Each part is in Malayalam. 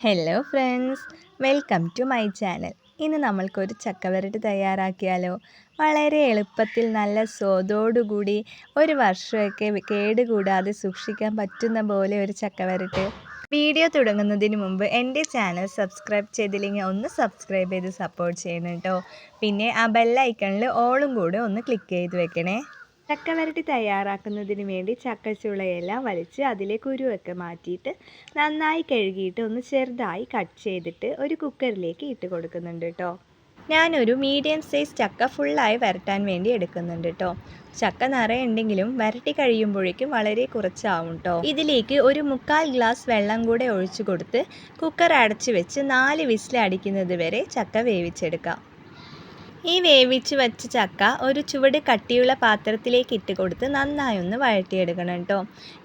Hello friends welcome to my channel ഇന്ന് നമ്മൾക്കൊരു ചക്കവരട്ട് തയ്യാറാക്കിയാലോ? വളരെ എളുപ്പത്തിൽ നല്ല സ്വാദോടുകൂടി ഒരു വർഷമൊക്കെ കേടുകൂടാതെ സൂക്ഷിക്കാൻ പറ്റുന്ന പോലെ ഒരു ചക്കവരട്ട് വീഡിയോ തുടങ്ങുന്നതിന് മുമ്പ് എന്റെ ചാനൽ സബ്സ്ക്രൈബ് ചെയ്തില്ലെങ്കിൽ ഒന്ന് സബ്സ്ക്രൈബ് ചെയ്ത് സപ്പോർട്ട് ചെയ്യണം കേട്ടോ. പിന്നെ ആ ബെല്ലൈക്കണിൽ ഓളും കൂടെ ഒന്ന് ക്ലിക്ക് ചെയ്ത് വെക്കണേ. ചക്കവരട്ടി തയ്യാറാക്കുന്നതിന് വേണ്ടി ചക്കച്ചുളയെല്ലാം വലിച്ച് അതിലെ കുരുവൊക്കെ മാറ്റിയിട്ട് നന്നായി കഴുകിയിട്ട് ഒന്ന് ചെറുതായി കട്ട് ചെയ്തിട്ട് ഒരു കുക്കറിലേക്ക് ഇട്ട് കൊടുക്കുന്നുണ്ട് കേട്ടോ ഞാനൊരു മീഡിയം സൈസ് ചക്ക ഫുള്ളായി വരട്ടാൻ വേണ്ടി എടുക്കുന്നുണ്ട് കേട്ടോ ചക്ക നിറയുണ്ടെങ്കിലും വരട്ടി കഴിയുമ്പോഴേക്കും വളരെ കുറച്ചാവും കേട്ടോ ഇതിലേക്ക് ഒരു മുക്കാൽ ഗ്ലാസ് വെള്ളം കൂടെ ഒഴിച്ചു കൊടുത്ത് കുക്കർ അടച്ചു വെച്ച് നാല് വിസിൽ അടിക്കുന്നത് വരെ ചക്ക വേവിച്ചെടുക്കാം. ഈ വേവിച്ച് വെച്ച ചക്ക ഒരു ചുവട് കട്ടിയുള്ള പാത്രത്തിലേക്ക് ഇട്ട് കൊടുത്ത് നന്നായി ഒന്ന് വഴറ്റിയെടുക്കണം കേട്ടോ.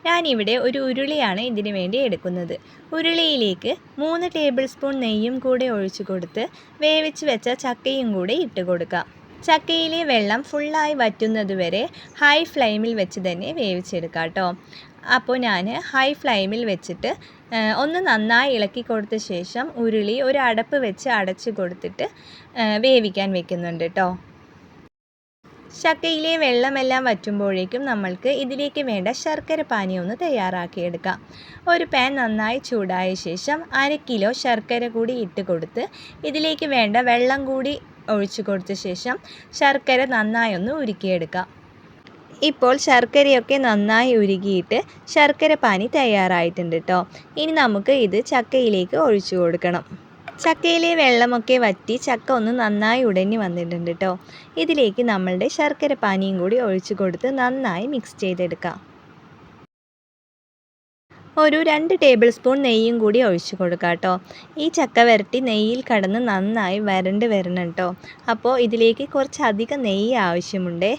ഞാനിവിടെ ഒരു ഉരുളിയാണ് ഇതിനു വേണ്ടി എടുക്കുന്നത്. ഉരുളിയിലേക്ക് മൂന്ന് ടേബിൾ സ്പൂൺ നെയ്യും കൂടെ ഒഴിച്ചു കൊടുത്ത് വേവിച്ച് വെച്ച ചക്കയും കൂടെ ഇട്ട് കൊടുക്കാം. ചക്കയിലെ വെള്ളം ഫുള്ളായി വറ്റുന്നത് വരെ ഹൈ ഫ്ലെയിമിൽ വെച്ച് തന്നെ വേവിച്ചെടുക്കാം കേട്ടോ. അപ്പോൾ ഞാൻ ഹൈ ഫ്ലെയിമിൽ വെച്ചിട്ട് ഒന്ന് നന്നായി ഇളക്കി കൊടുത്ത ശേഷം ഉരുളി ഒരു അടപ്പ് വെച്ച് അടച്ചു കൊടുത്തിട്ട് വേവിക്കാൻ വെക്കുന്നുണ്ട് കേട്ടോ ചക്കയിലെ വെള്ളമെല്ലാം വറ്റുമ്പോഴേക്കും നമ്മൾക്ക് ഇതിലേക്ക് വേണ്ട ശർക്കര പാനി ഒന്ന് തയ്യാറാക്കിയെടുക്കാം. ഒരു പാൻ നന്നായി ചൂടായ ശേഷം അര കിലോ ശർക്കര കൂടി ഇട്ട് കൊടുത്ത് ഇതിലേക്ക് വേണ്ട വെള്ളം കൂടി ഒഴിച്ചു കൊടുത്ത ശേഷം ശർക്കര നന്നായി ഒന്ന് ഉരുക്കിയെടുക്കാം. ഇപ്പോൾ ശർക്കരയൊക്കെ നന്നായി ഉരുകിയിട്ട് ശർക്കര പാനി തയ്യാറായിട്ടുണ്ട് കേട്ടോ ഇനി നമുക്ക് ഇത് ചക്കയിലേക്ക് ഒഴിച്ചു കൊടുക്കണം. ചക്കയിലെ വെള്ളമൊക്കെ വറ്റി ചക്ക ഒന്ന് നന്നായി ഉടഞ്ഞു വന്നിട്ടുണ്ട് കേട്ടോ ഇതിലേക്ക് നമ്മളുടെ ശർക്കര പാനിയും കൂടി ഒഴിച്ചു കൊടുത്ത് നന്നായി മിക്സ് ചെയ്തെടുക്കാം. ഒരു രണ്ട് ടേബിൾ സ്പൂൺ നെയ്യും കൂടി ഒഴിച്ചു കൊടുക്കാം കേട്ടോ ഈ ചക്ക വരട്ടി നെയ്യിൽ കടന്ന് നന്നായി വരണ്ട് വരണം കേട്ടോ അപ്പോൾ ഇതിലേക്ക് കുറച്ചധികം നെയ്യ് ആവശ്യമുണ്ടേ.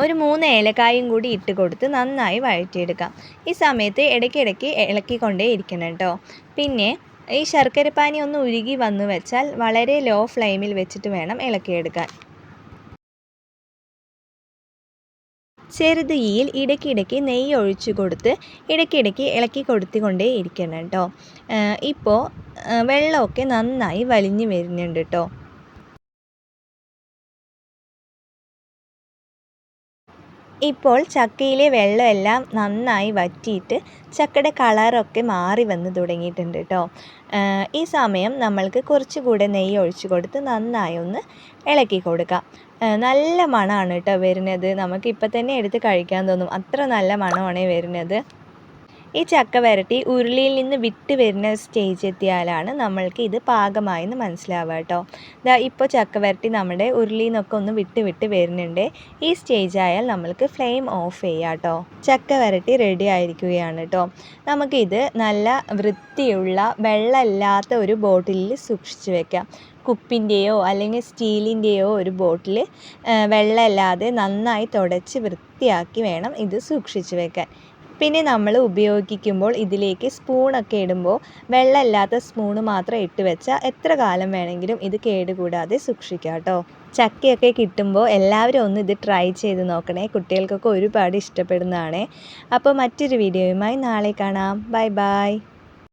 ഒരു മൂന്ന് ഏലക്കായും കൂടി ഇട്ട് കൊടുത്ത് നന്നായി വഴറ്റിയെടുക്കാം. ഈ സമയത്ത് ഇടയ്ക്കിടയ്ക്ക് ഇളക്കിക്കൊണ്ടേ ഇരിക്കണം കേട്ടോ. പിന്നെ ഈ ശർക്കരപ്പാനി ഒന്ന് ഉരുകി വന്നു വെച്ചാൽ വളരെ ലോ ഫ്ലെയിമിൽ വെച്ചിട്ട് വേണം ഇളക്കിയെടുക്കാൻ. ചെറുതീയിൽ ഇടയ്ക്കിടയ്ക്ക് നെയ്യ് ഒഴിച്ചു കൊടുത്ത് ഇടയ്ക്കിടയ്ക്ക് ഇളക്കി കൊടുത്തുകൊണ്ടേ ഇരിക്കണം കേട്ടോ. ഇപ്പോൾ വെള്ളമൊക്കെ നന്നായി വലിഞ്ഞു വരുന്നുണ്ട് കേട്ടോ. ഇപ്പോൾ ചക്കയിലെ വെള്ളമെല്ലാം നന്നായി വറ്റിയിട്ട് ചക്കയുടെ കളറൊക്കെ മാറി വന്ന് തുടങ്ങിയിട്ടുണ്ട് കേട്ടോ ഈ സമയം നമ്മൾക്ക് കുറച്ചുകൂടെ നെയ്യ് ഒഴിച്ചു കൊടുത്ത് നന്നായി ഒന്ന് ഇളക്കി കൊടുക്കാം. നല്ല മണമാണ് കേട്ടോ വരുന്നത്. നമുക്ക് ഇപ്പം തന്നെ എടുത്ത് കഴിക്കാൻ തോന്നും. അത്ര നല്ല മണമാണ് വരുന്നത്. ഈ ചക്ക വരട്ടി ഉരുളിയിൽ നിന്ന് വിട്ട് വരുന്ന സ്റ്റേജ് എത്തിയാലാണ് നമ്മൾക്ക് ഇത് പാകമായെന്ന് മനസ്സിലാവുക കേട്ടോ. ഇതാ ഇപ്പോൾ ചക്ക വരട്ടി നമ്മുടെ ഉരുളിയിൽ നിന്നൊക്കെ ഒന്ന് വിട്ട് വിട്ട് വരുന്നുണ്ട്. ഈ സ്റ്റേജ് ആയാൽ നമ്മൾക്ക് ഫ്ലെയിം ഓഫ് ചെയ്യാം കേട്ടോ. ചക്ക വരട്ടി റെഡി ആയിരിക്കുകയാണ് കേട്ടോ. നമുക്കിത് നല്ല വൃത്തിയുള്ള വെള്ളമില്ലാത്ത ഒരു ബോട്ടിലിൽ സൂക്ഷിച്ച് വെക്കാം. കുപ്പിന്റെയോ അല്ലെങ്കിൽ സ്റ്റീലിന്റെയോ ഒരു ബോട്ടിൽ വെള്ളമില്ലാതെ നന്നായി തുടച്ച് വൃത്തിയാക്കി വേണം ഇത് സൂക്ഷിച്ച് വെക്കാൻ. പിന്നെ നമ്മൾ ഉപയോഗിക്കുമ്പോൾ ഇതിലേക്ക് സ്പൂണൊക്കെ ഇടുമ്പോൾ വെള്ളമില്ലാത്ത സ്പൂണ് മാത്രം ഇട്ട് വെച്ചാൽ എത്ര കാലം വേണമെങ്കിലും ഇത് കേടുകൂടാതെ സൂക്ഷിക്കാം കേട്ടോ. ചക്കയൊക്കെ കിട്ടുമ്പോൾ എല്ലാവരും ഒന്ന് ഇത് ട്രൈ ചെയ്ത് നോക്കണേ. കുട്ടികൾക്കൊക്കെ ഒരുപാട് ഇഷ്ടപ്പെടുന്നതാണ്. അപ്പോൾ മറ്റൊരു വീഡിയോയുമായി നാളെ കാണാം. Bye bye.